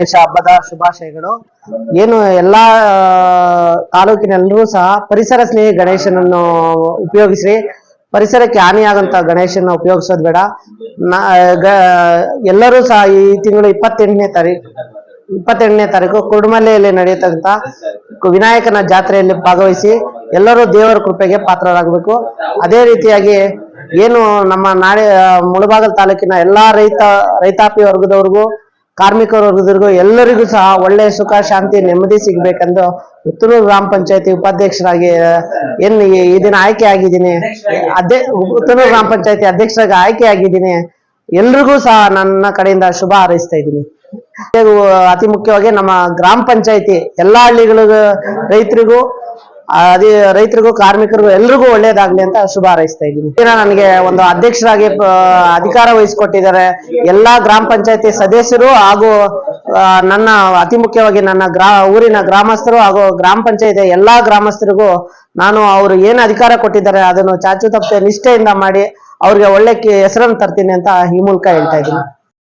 ಗಣೇಶ ಹಬ್ಬದ ಶುಭಾಶಯಗಳು. ಏನು ಎಲ್ಲಾ ತಾಲೂಕಿನೆಲ್ಲರೂ ಸಹ ಪರಿಸರ ಸ್ನೇಹಿ ಗಣೇಶನನ್ನು ಉಪಯೋಗಿಸಿ ಪರಿಸರಕ್ಕೆ ಹಾನಿಯಾಗಂತ ಗಣೇಶನ ಉಪಯೋಗಿಸೋದು ಬೇಡ. ಎಲ್ಲರೂ ಸಹ ಈ ತಿಂಗಳು ಇಪ್ಪತ್ತೆಂಟನೇ ತಾರೀಕು ಇಪ್ಪತ್ತೆಂಟನೇ ತಾರೀಕು ಕುರುಡುಮಲೆಯಲ್ಲಿ ನಡೆಯತಕ್ಕಂತ ವಿನಾಯಕನ ಜಾತ್ರೆಯಲ್ಲಿ ಭಾಗವಹಿಸಿ ಎಲ್ಲರೂ ದೇವರ ಕೃಪೆಗೆ ಪಾತ್ರರಾಗಬೇಕು. ಅದೇ ರೀತಿಯಾಗಿ ಏನು ನಮ್ಮ ನಾಡಿ ಮುಳಬಾಗಲ್ ತಾಲೂಕಿನ ಎಲ್ಲಾ ರೈತ, ರೈತಾಪಿ ವರ್ಗದವ್ರಿಗೂ ಕಾರ್ಮಿಕ ವರ್ಗದವರಿಗೂ ಎಲ್ಲರಿಗೂ ಸಹ ಒಳ್ಳೆ ಸುಖ, ಶಾಂತಿ, ನೆಮ್ಮದಿ ಸಿಗಬೇಕೆಂದು ಉತ್ತೂರು ಗ್ರಾಮ ಪಂಚಾಯತಿ ಉಪಾಧ್ಯಕ್ಷರಾಗಿ ಏನ್ ಈ ದಿನ ಆಯ್ಕೆ ಆಗಿದ್ದೀನಿ. ಅದೇ ಉತ್ತೂರು ಗ್ರಾಮ ಪಂಚಾಯತಿ ಅಧ್ಯಕ್ಷರಾಗಿ ಆಯ್ಕೆ ಆಗಿದ್ದೀನಿ. ಎಲ್ರಿಗೂ ಸಹ ನನ್ನ ಕಡೆಯಿಂದ ಶುಭ ಹಾರೈಸ್ತಾ ಇದ್ದೀನಿ. ಅತಿ ಮುಖ್ಯವಾಗಿ ನಮ್ಮ ಗ್ರಾಮ ಪಂಚಾಯತಿ, ಎಲ್ಲ ಹಳ್ಳಿಗಳಿಗೂ ರೈತರಿಗೂ ಅದೇ ರೈತರಿಗೂ, ಕಾರ್ಮಿಕರಿಗೂ ಎಲ್ರಿಗೂ ಒಳ್ಳೇದಾಗ್ಲಿ ಅಂತ ಶುಭ ಹಾರೈಸ್ತಾ ಇದ್ದೀನಿ. ದಿನ ನನಗೆ ಒಂದು ಅಧ್ಯಕ್ಷರಾಗಿ ಅಧಿಕಾರ ವಹಿಸಿಕೊಟ್ಟಿದ್ದಾರೆ. ಎಲ್ಲಾ ಗ್ರಾಮ ಪಂಚಾಯತಿ ಸದಸ್ಯರು ಹಾಗೂ ನನ್ನ ಅತಿ ಮುಖ್ಯವಾಗಿ ನನ್ನ ಗ್ರಾ, ಊರಿನ ಗ್ರಾಮಸ್ಥರು ಹಾಗೂ ಗ್ರಾಮ ಪಂಚಾಯತಿ ಎಲ್ಲಾ ಗ್ರಾಮಸ್ಥರಿಗೂ ನಾನು ಅವರು ಏನು ಅಧಿಕಾರ ಕೊಟ್ಟಿದ್ದಾರೆ ಅದನ್ನು ಚಾಚು ತಪ್ಪೆ ನಿಷ್ಠೆಯಿಂದ ಮಾಡಿ ಅವ್ರಿಗೆ ಒಳ್ಳೆ ಹೆಸರನ್ನು ತರ್ತೀನಿ ಅಂತ ಈ ಮೂಲಕ ಹೇಳ್ತಾ ಇದ್ದೀನಿ.